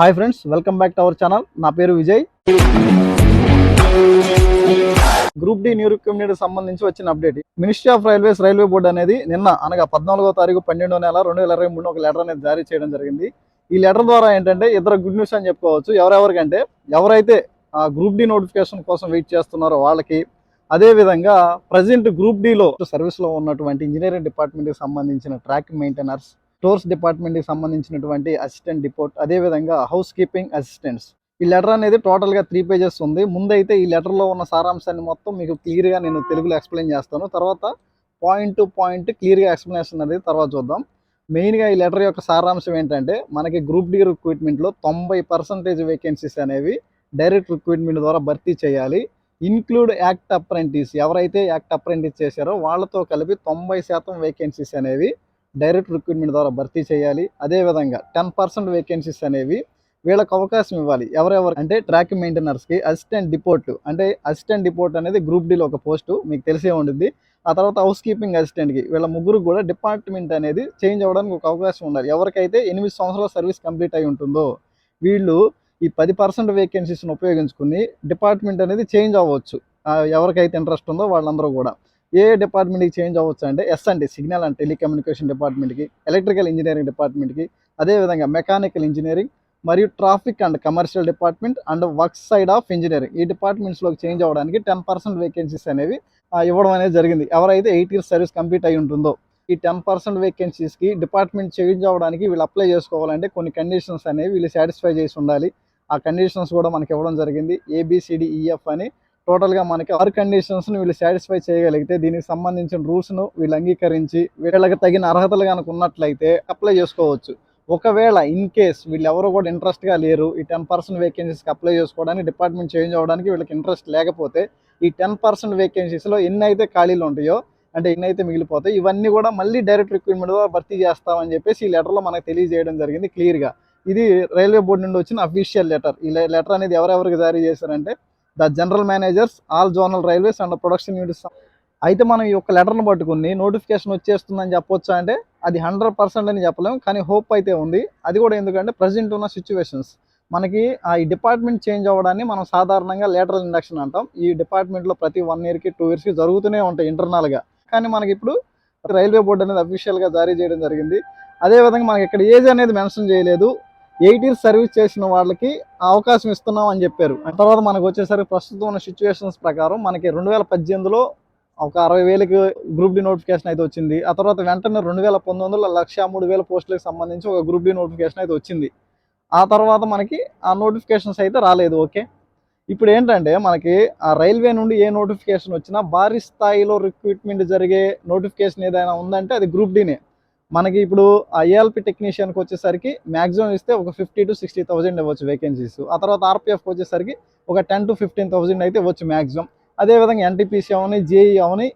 Hi friends welcome back to our channel. నా పేరు Vijay. Group D new recruitment సంబంధించి వచ్చిన update ministry of railways railway board అనేది నిన్న అనగా పద్నాలుగో తారీఖు పన్నెండో నెల రెండు వేల ఇరవై మూడు ఒక లెటర్ అనేది జారీ చేయడం జరిగింది. ఈ లెటర్ ద్వారా ఏంటంటే ఇద్దరు గుడ్ న్యూస్ అని చెప్పుకోవచ్చు. ఎవరెవరికంటే ఎవరైతే గ్రూప్ డి నోటిఫికేషన్ కోసం వెయిట్ చేస్తున్నారో వాళ్ళకి అదేవిధంగా ప్రజెంట్ గ్రూప్ డిలో సర్వీస్లో ఉన్నటువంటి ఇంజనీరింగ్ డిపార్ట్మెంట్కి సంబంధించిన ట్రాక్ మెయింటెనర్స్ స్టోర్స్ డిపార్ట్మెంట్కి సంబంధించినటువంటి అసిస్టెంట్ డిపోర్ట్ అదే విధంగా హౌస్ కీపింగ్ అసిస్టెంట్స్. ఈ లెటర్ అనేది టోటల్గా త్రీ పేజెస్ ఉంది. ముందైతే ఈ లెటర్లో ఉన్న సారాంశాన్ని మొత్తం మీకు క్లియర్గా నేను తెలుగులో ఎక్స్ప్లెయిన్ చేస్తాను. తర్వాత పాయింట్ టు పాయింట్ క్లియర్గా ఎక్స్ప్లెనేషన్ అనేది తర్వాత చూద్దాం. మెయిన్గా ఈ లెటర్ యొక్క సారాంశం ఏంటంటే మనకి గ్రూప్ డి రిక్రూట్మెంట్లో తొంభై పర్సెంటేజ్ వేకెన్సీస్ అనేవి డైరెక్ట్ రిక్రూట్మెంట్ ద్వారా భర్తీ చేయాలి. ఇన్క్లూడ్ యాక్ట్ అప్రెంటిస్ ఎవరైతే యాక్ట్ అప్రెంటిస్ చేశారో వాళ్ళతో కలిపి తొంభై శాతం వేకెన్సీస్ అనేవి డైరెక్ట్ రిక్రూట్మెంట్ ద్వారా భర్తీ చేయాలి. అదేవిధంగా టెన్ పర్సెంట్ వేకెన్సీస్ అనేవి వీళ్ళకి అవకాశం ఇవ్వాలి. ఎవరెవరు అంటే ట్రాక్ మెయింటెనర్స్కి అసిస్టెంట్ డిపోర్ట్ అంటే అసిస్టెంట్ డిపోర్ట్ అనేది గ్రూప్ డీలో ఒక పోస్టు మీకు తెలిసే ఉంటుంది ఆ తర్వాత హౌస్ కీపింగ్ అసిస్టెంట్కి వీళ్ళ ముగ్గురు కూడా డిపార్ట్మెంట్ అనేది చేంజ్ అవ్వడానికి ఒక అవకాశం ఉండాలి. ఎవరికైతే ఎనిమిది సంవత్సరాల సర్వీస్ కంప్లీట్ అయి ఉంటుందో వీళ్ళు ఈ పది పర్సెంట్ వేకెన్సీస్ని ఉపయోగించుకుని డిపార్ట్మెంట్ అనేది చేంజ్ అవ్వచ్చు. ఎవరికైతే ఇంట్రెస్ట్ ఉందో వాళ్ళందరూ కూడా. ఏ డిపార్ట్మెంట్కి చేంజ్ అవ్వచ్చు అంటే ఎస్ అంటే సిగ్నల్ అండ్ టెలికమ్యూనికేషన్ డిపార్ట్మెంట్కి ఎలక్ట్రికల్ ఇంజనీరింగ్ డిపార్ట్మెంట్కి అదేవిధంగా మెకానికల్ ఇంజనీరింగ్ మరియు traffic and commercial department and work side of engineering ఈ డిపార్ట్మెంట్స్లోకి చేంజ్ అవ్వడానికి టెన్ పర్సెంట్ వేకెన్సీస్ అనేవి ఇవ్వడం అనేది జరిగింది. ఎవరైతే ఎయిట్ ఇయర్స్ సర్వీస్ కంప్లీట్ అయి ఉంటుందో ఈ టెన్ పర్సెంట్ వేకెన్సీస్కి డిపార్ట్మెంట్ చేంజ్ అవ్వడానికి వీళ్ళు అప్లై చేసుకోవాలంటే కొన్ని కండిషన్స్ అనేవి వీళ్ళు సాటిస్ఫై చేసి ఉండాలి. ఆ కండిషన్స్ కూడా మనకి ఇవ్వడం జరిగింది. ఏబిసిడిఈఎఫ్ అని టోటల్గా మనకి ఆరు కండిషన్స్ను వీళ్ళు సాటిస్ఫై చేయగలిగితే దీనికి సంబంధించిన రూల్స్ను వీళ్ళు అంగీకరించి వీళ్ళకి తగిన అర్హతలు కనుక ఉన్నట్లయితే అప్లై చేసుకోవచ్చు. ఒకవేళ ఇన్ కేస్ వీళ్ళు ఎవరు కూడా ఇంట్రెస్ట్గా లేరు ఈ టెన్ పర్సెంట్ వేకెన్సీస్కి అప్లై చేసుకోవడానికి డిపార్ట్మెంట్ చేంజ్ అవ్వడానికి వీళ్ళకి ఇంట్రెస్ట్ లేకపోతే ఈ టెన్ పర్సెంట్ వేకెన్సీస్లో ఎన్ని అయితే ఖాళీలు ఉంటాయో అంటే ఎన్ని అయితే మిగిలిపోతాయి ఇవన్నీ కూడా మళ్ళీ డైరెక్ట్ రిక్రూట్మెంట్ ద్వారా భర్తీ చేస్తామని చెప్పేసి ఈ లెటర్లో మనకు తెలియజేయడం జరిగింది క్లియర్గా. ఇది రైల్వే బోర్డు నుండి వచ్చిన అఫీషియల్ లెటర్. ఈ లెటర్ అనేది ఎవరెవరికి జారీ చేశారంటే the general managers all zonal railways and production units. అయితే మనం ఈ యొక్క లెటర్ను పట్టుకుని నోటిఫికేషన్ వచ్చేస్తుందని చెప్పొచ్చా అంటే అది హండ్రెడ్ పర్సెంట్ అని చెప్పలేము. కానీ హోప్ అయితే ఉంది. అది కూడా ఎందుకంటే ప్రజెంట్ ఉన్న సిచ్యువేషన్స్. మనకి ఆ ఈ డిపార్ట్మెంట్ చేంజ్ అవ్వడాన్ని మనం సాధారణంగా లేటరల్ ఇండక్షన్ అంటాం. ఈ డిపార్ట్మెంట్లో ప్రతి వన్ ఇయర్కి టూ ఇయర్స్కి జరుగుతూనే ఉంటాయి ఇంటర్నల్గా. కానీ మనకి ఇప్పుడు రైల్వే బోర్డు అనేది అఫీషియల్గా జారీ చేయడం జరిగింది. అదేవిధంగా మనకి ఇక్కడ ఏజ్ అనేది మెన్షన్ చేయలేదు. ఎయిట్ ఇయర్స్ సర్వీస్ చేసిన వాళ్ళకి అవకాశం ఇస్తున్నాం అని చెప్పారు. ఆ తర్వాత మనకు వచ్చేసరికి ప్రస్తుతం ఉన్న సిచ్యువేషన్స్ ప్రకారం మనకి రెండు వేల పద్దెనిమిదిలో ఒక అరవై వేలకి గ్రూప్ డి నోటిఫికేషన్ అయితే వచ్చింది. ఆ తర్వాత వెంటనే రెండు వేల పంతొమ్మిదిలో లక్ష మూడు వేల పోస్టులకు సంబంధించి ఒక గ్రూప్ డి నోటిఫికేషన్ అయితే వచ్చింది. ఆ తర్వాత మనకి ఆ నోటిఫికేషన్స్ అయితే రాలేదు. ఓకే? ఇప్పుడు ఏంటంటే మనకి ఆ రైల్వే నుండి ఏ నోటిఫికేషన్ వచ్చినా భారీ స్థాయిలో రిక్రూట్మెంట్ జరిగే నోటిఫికేషన్ ఏదైనా ఉందంటే అది గ్రూప్ డీనే మనకి ఇప్పుడు ఆ ఏఎల్పి టెక్నీషియన్కి వచ్చేసరికి మ్యాక్సిమం ఇస్తే ఒక ఫిఫ్టీ టు సిక్స్టీ థౌసండ్ ఇవ్వచ్చు వేకెన్సీస్ ఆ తర్వాత ఆర్పిఎఫ్కి వచ్చేసరికి ఒక టెన్ టు ఫిఫ్టీన్ థౌసండ్ అయితే ఇవ్వచ్చు మ్యాక్సిమం అదేవిధంగా ఎన్టీపీసీ అవని జేఈ అవని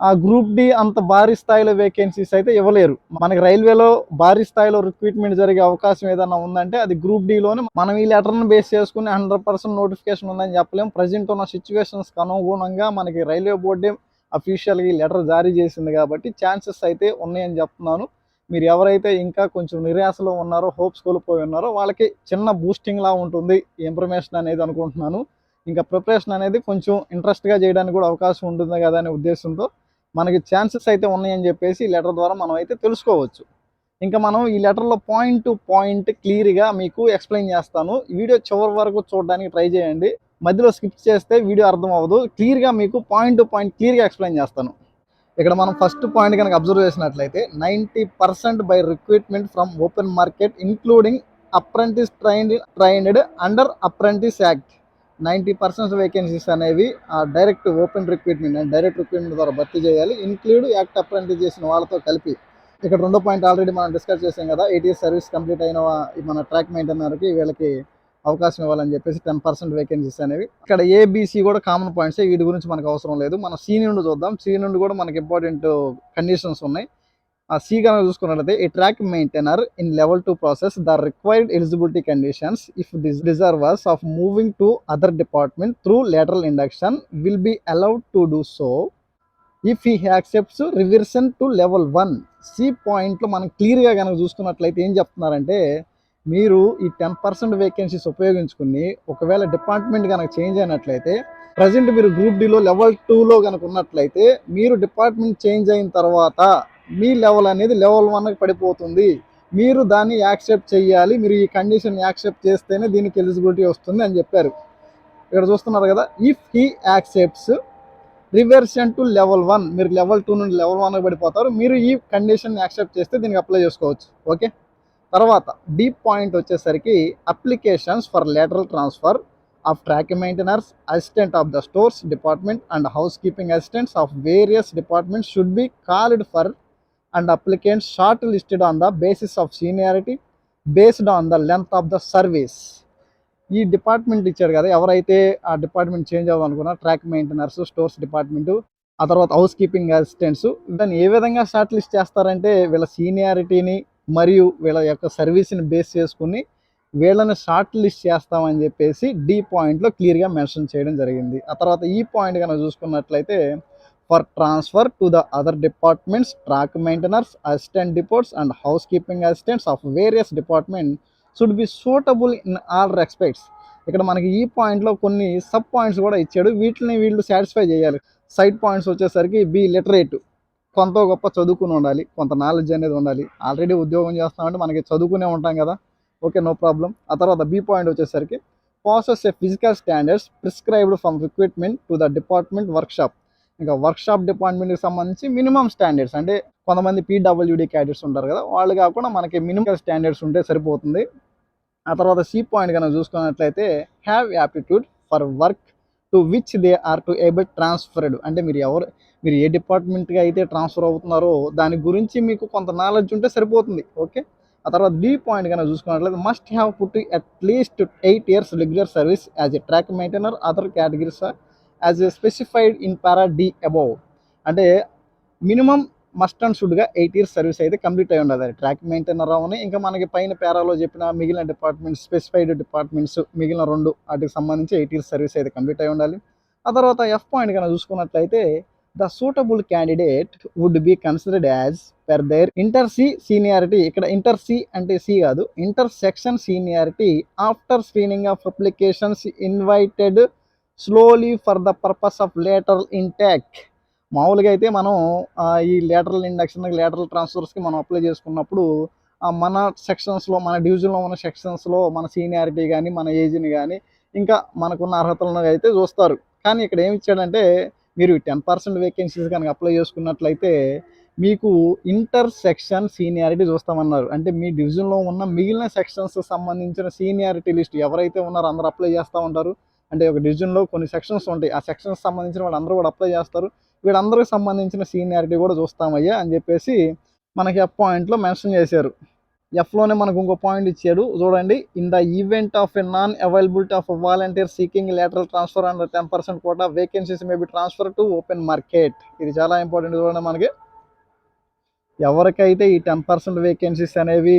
ఆ గ్రూప్ డి అంత భారీ స్థాయిలో వేకెన్సీస్ అయితే ఇవ్వలేరు. మనకి రైల్వేలో భారీ స్థాయిలో రిక్రూట్మెంట్ జరిగే అవకాశం ఏదైనా ఉందంటే అది గ్రూప్ డిలోనే మనం ఈ లెటర్ను బేస్ చేసుకుని హండ్రెడ్ పర్సెంట్ నోటిఫికేషన్ ఉందని చెప్పలేము ప్రజెంట్ ఉన్న సిచ్యువేషన్స్కి అనుగుణంగా మనకి రైల్వే బోర్డే అఫీషియల్గా ఈ లెటర్ జారీ చేసింది కాబట్టి ఛాన్సెస్ అయితే ఉన్నాయని చెప్తున్నాను. మీరు ఎవరైతే ఇంకా కొంచెం నిరాశలో ఉన్నారో హోప్స్ కోల్పోయి ఉన్నారో వాళ్ళకి చిన్న బూస్టింగ్లా ఉంటుంది ఈ ఇన్ఫర్మేషన్ అనేది అనుకుంటున్నాను. ఇంకా ప్రిపరేషన్ అనేది కొంచెం ఇంట్రెస్ట్గా చేయడానికి కూడా అవకాశం ఉంటుంది కదా అనే ఉద్దేశంతో మనకి ఛాన్సెస్ అయితే ఉన్నాయని చెప్పేసి ఈ లెటర్ ద్వారా మనం అయితే తెలుసుకోవచ్చు. ఇంకా మనం ఈ లెటర్లో పాయింట్ టు పాయింట్ క్లియర్గా మీకు ఎక్స్ప్లెయిన్ చేస్తాను. వీడియో చివరి వరకు చూడడానికి ట్రై చేయండి. మధ్యలో స్కిప్ చేస్తే వీడియో అర్థం అవ్వదు. క్లియర్గా మీకు పాయింట్ టు పాయింట్ క్లియర్గా ఎక్స్ప్లెయిన్ చేస్తాను. ఇక్కడ మనం ఫస్ట్ పాయింట్ కనుక అబ్జర్వ్ చేసినట్లయితే ninety percent by recruitment from open market including apprentice trained trained under apprentice act ninety percent vacancies అనేవి direct open recruitment and direct recruitment ద్వారా భర్తీ చేయాలి. ఇన్క్లూడ్ యాక్ట్ అప్రెంటిస్ చేసిన వాళ్ళతో కలిపి. ఇక్కడ రెండో పాయింట్ ఆల్రెడీ మనం డిస్కస్ చేసాం కదా ఎయిటీ సర్వీస్ కంప్లీట్ అయిన మన ట్రాక్ మెయింటైనర్కి వీళ్ళకి అవకాశం ఇవ్వాలని చెప్పేసి టెన్ పర్సెంట్ వేకెన్సీస్ అనేవి. ఇక్కడ ఏబీసీ కూడా కామన్ పాయింట్స్ వీటి గురించి మనకు అవసరం లేదు. మనం సీ నుండి చూద్దాం. సీ నుండి కూడా మనకి ఇంపార్టెంట్ కండిషన్స్ ఉన్నాయి. ఆ సి కనుక చూసుకున్నట్లయితే a track maintainer in level two process the required eligibility conditions if this deservers of moving to other department through lateral induction will be allowed to do so if he accepts reversion to level one C పాయింట్లో మనం క్లియర్గా కనుక చూసుకున్నట్లయితే ఏం చెప్తున్నారంటే మీరు ఈ ten percent vacancies ఉపయోగించుకుని ఒకవేళ డిపార్ట్మెంట్ కనుక చేంజ్ అయినట్లయితే ప్రజెంట్ మీరు గ్రూప్ డిలో లెవెల్ టూలో కనుక ఉన్నట్లయితే మీరు డిపార్ట్మెంట్ చేంజ్ అయిన తర్వాత మీ లెవెల్ అనేది లెవెల్ వన్కి పడిపోతుంది. మీరు దాన్ని యాక్సెప్ట్ చేయాలి. మీరు ఈ కండిషన్ యాక్సెప్ట్ చేస్తేనే దీనికి ఎలిజిబిలిటీ వస్తుంది అని చెప్పారు. ఇక్కడ చూస్తున్నారు కదా if he accepts reversion to level one మీరు లెవెల్ టూ నుండి లెవెల్ వన్ పడిపోతారు. మీరు ఈ కండిషన్ యాక్సెప్ట్ చేస్తే దీనికి అప్లై చేసుకోవచ్చు. ఓకే తర్వాత డీప్ పాయింట్ వచ్చేసరికి applications for lateral transfer of track maintainers assistant of the stores department and house keeping assistants of various departments should be called for and applicants shortlisted on the basis of seniority based on the length of the service ఈ department ఇచ్చాడు కదా ఎవరైతే ఆ department change అవ్వాలనుకున్నా track maintainers stores department ఆ తర్వాత house keeping assistants దాన్ని ఏ విధంగా షార్ట్ లిస్ట్ చేస్తారంటే వీళ్ళ సీనియారిటీని మరియు వీళ్ళ యొక్క సర్వీస్ని బేస్ చేసుకుని వీళ్ళని షార్ట్ లిస్ట్ చేస్తామని చెప్పేసి డి పాయింట్లో క్లియర్గా మెన్షన్ చేయడం జరిగింది. ఆ తర్వాత e ఈ పాయింట్ కనుక చూసుకున్నట్లయితే for transfer to the other departments track maintainers assistant depots and house keeping assistants of various department should be suitable in all respects ఇక్కడ మనకి e ఈ పాయింట్లో కొన్ని సబ్ పాయింట్స్ కూడా ఇచ్చాడు. వీటిని వీళ్ళు సాటిస్ఫై చేయాలి. సైడ్ పాయింట్స్ వచ్చేసరికి బి లిటరేట్ కొంత గొప్ప చదువుకుని ఉండాలి కొంత నాలెడ్జ్ అనేది ఉండాలి. ఆల్రెడీ ఉద్యోగం చేస్తామంటే మనకి చదువుకునే ఉంటాం కదా. ఓకే నో ప్రాబ్లం ఆ తర్వాత బి పాయింట్ వచ్చేసరికి process a physical standards prescribed from recruitment to the department workshop ఇంకా వర్క్షాప్ డిపార్ట్మెంట్కి సంబంధించి మినిమం స్టాండర్డ్స్ అంటే కొంతమంది పీడబ్ల్యూడి క్యాడెట్స్ ఉంటారు కదా వాళ్ళు కాకుండా మనకి మినిమం స్టాండర్డ్స్ ఉంటే సరిపోతుంది. ఆ తర్వాత సి పాయింట్ కనుక చూసుకున్నట్లయితే have aptitude for work to which they are to able transferred అంటే మీరు ఎవరు మీరు ఏ డిపార్ట్మెంట్గా అయితే ట్రాన్స్ఫర్ అవుతున్నారో దాని గురించి మీకు కొంత నాలెడ్జ్ ఉంటే సరిపోతుంది ఓకే? ఆ తర్వాత బి పాయింట్ కన్నా చూసుకున్నట్లయితే must have put at least eight years regular service as a track maintainer other categories as a specified in para D above అంటే మినిమం మస్ట్ అండ్ షుడ్గా ఎయిట్ ఇయర్స్ సర్వీస్ అయితే complete అయి ఉండదు track maintainer అవని ఇంకా మనకి పైన పేరాలో చెప్పిన మిగిలిన డిపార్ట్మెంట్స్ స్పెసిఫైడ్ డిపార్ట్మెంట్స్ మిగిలిన రెండు వాటికి సంబంధించి ఎయిట్ ఇయర్స్ సర్వీస్ అయితే కంప్లీట్ అయి ఉండాలి. ఆ తర్వాత ఎఫ్ పాయింట్ కన్నా చూసుకున్నట్లయితే the suitable candidate would be considered as per their inter C seniority ఇక్కడ ఇంటర్ సి అంటే సి కాదు. Inter section seniority after screening of applications invited solely for the purpose of lateral intake మామూలుగా అయితే మనం ఈ lateral induction lateral ట్రాన్స్ఫర్స్కి మనం apply చేసుకున్నప్పుడు మన సెక్షన్స్లో మన డివిజన్లో ఉన్న సెక్షన్స్లో మన సీనియారిటీ కానీ మన ఏజ్ని కానీ ఇంకా మనకున్న అర్హతలను అయితే చూస్తారు. కానీ ఇక్కడ ఏమి ఇచ్చాడంటే మీరు టెన్ పర్సెంట్ వేకెన్సీస్ కనుక అప్లై చేసుకున్నట్లయితే మీకు ఇంటర్ సెక్షన్ సీనియారిటీ చూస్తామన్నారు. అంటే మీ డివిజన్లో ఉన్న మిగిలిన సెక్షన్స్ సంబంధించిన సీనియారిటీ లిస్ట్ ఎవరైతే ఉన్నారో అందరూ అప్లై చేస్తూ ఉంటారు. అంటే ఒక డివిజన్లో కొన్ని సెక్షన్స్ ఉంటాయి. ఆ సెక్షన్స్ సంబంధించిన వాళ్ళందరూ కూడా అప్లై చేస్తారు. వీళ్ళందరికి సంబంధించిన సీనియారిటీ కూడా చూస్తామయ్యా అని చెప్పేసి మనకి ఎఫ్ పాయింట్లో మెన్షన్ చేశారు. ఎఫ్లోనే మనకు ఇంకో పాయింట్ ఇచ్చాడు. చూడండి in the event of a non availability of volunteer seeking lateral transfer and ten percent quota vacancies may be transfer to open market ఇది చాలా ఇంపార్టెంట్ చూడండి మనకి. ఎవరికైతే ఈ టెన్ పర్సెంట్ వేకెన్సీస్ అనేవి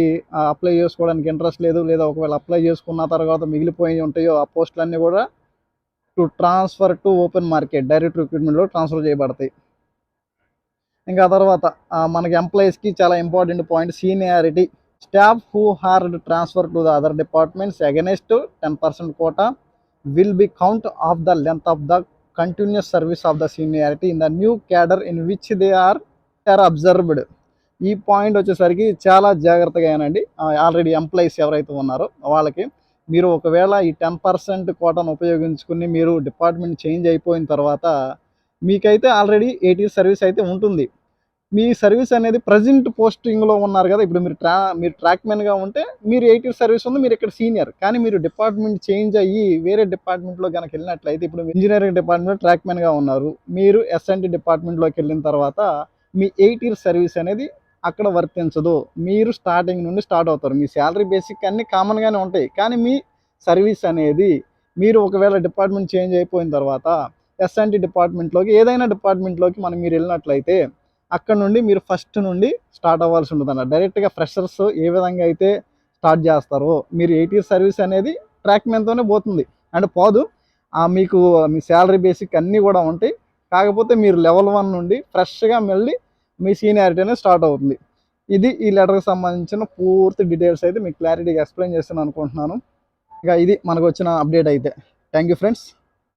అప్లై చేసుకోవడానికి ఇంట్రెస్ట్ లేదు లేదా ఒకవేళ అప్లై చేసుకున్న తర్వాత మిగిలిపోయి ఉంటాయో ఆ పోస్టులన్నీ కూడా to transfer to open market direct రిక్రూట్మెంట్లో transfer చేయబడతాయి. ఇంకా తర్వాత మనకి ఎంప్లాయీస్కి చాలా important point seniority staff who had transfer to the other departments against ten percent quota will be count of the length of the continuous service of the seniority in the new cadre in which they are are observed ఈ point వచ్చేసరికి చాలా జాగ్రత్తగానండి already employees ఎవరైతే ఉన్నారో వాళ్ళకి మీరు ఒకవేళ ఈ ten percent కోటాను ఉపయోగించుకుని మీరు డిపార్ట్మెంట్ చేంజ్ అయిపోయిన తర్వాత మీకైతే ఆల్రెడీ ఎయిటీ సర్వీస్ అయితే ఉంటుంది. మీ సర్వీస్ అనేది ప్రజెంట్ పోస్టింగ్లో ఉన్నారు కదా ఇప్పుడు మీరు ట్రా మీరు ట్రాక్మెన్గా ఉంటే మీరు ఎయిటీ సర్వీస్ ఉంది మీరు ఇక్కడ సీనియర్. కానీ మీరు డిపార్ట్మెంట్ చేంజ్ అయ్యి వేరే డిపార్ట్మెంట్లో కనుక వెళ్ళినట్లయితే ఇప్పుడు ఇంజనీరింగ్ డిపార్ట్మెంట్ ట్రాక్మెన్గా ఉన్నారు. మీరు ఎస్ఎన్టీ డిపార్ట్మెంట్లోకి వెళ్ళిన తర్వాత మీ ఎయిట్ ఇయర్ సర్వీస్ అనేది అక్కడ వర్తించదు. మీరు స్టార్టింగ్ నుండి స్టార్ట్ అవుతారు. మీ శాలరీ బేసిక్ అన్నీ కామన్గానే ఉంటాయి. కానీ మీ సర్వీస్ అనేది మీరు ఒకవేళ డిపార్ట్మెంట్ చేంజ్ అయిపోయిన తర్వాత ఎస్ఎన్టీ డిపార్ట్మెంట్లోకి ఏదైనా డిపార్ట్మెంట్లోకి మనం మీరు వెళ్ళినట్లయితే అక్కడ నుండి మీరు ఫస్ట్ నుండి స్టార్ట్ అవ్వాల్సి ఉంటుంది అన్న డైరెక్ట్గా ఫ్రెషర్స్ ఏ విధంగా అయితే స్టార్ట్ చేస్తారో మీరు ఎయిట్ సర్వీస్ అనేది ట్రాక్ మెన్తోనే పోతుంది. అండ్ పోదు ఆ మీకు మీ శాలరీ బేసిక్ అన్నీ కూడా ఉంటాయి. కాకపోతే మీరు లెవెల్ వన్ నుండి ఫ్రెష్గా మళ్ళీ మీ సీనియారిటీ అనేది స్టార్ట్ అవుతుంది. ఇది ఈ లెటర్కి సంబంధించిన పూర్తి డీటెయిల్స్ అయితే మీకు క్లారిటీగా ఎక్స్ప్లెయిన్ చేస్తాను అనుకుంటున్నాను. ఇక ఇది మనకు వచ్చిన అప్డేట్ అయితే. Thank you friends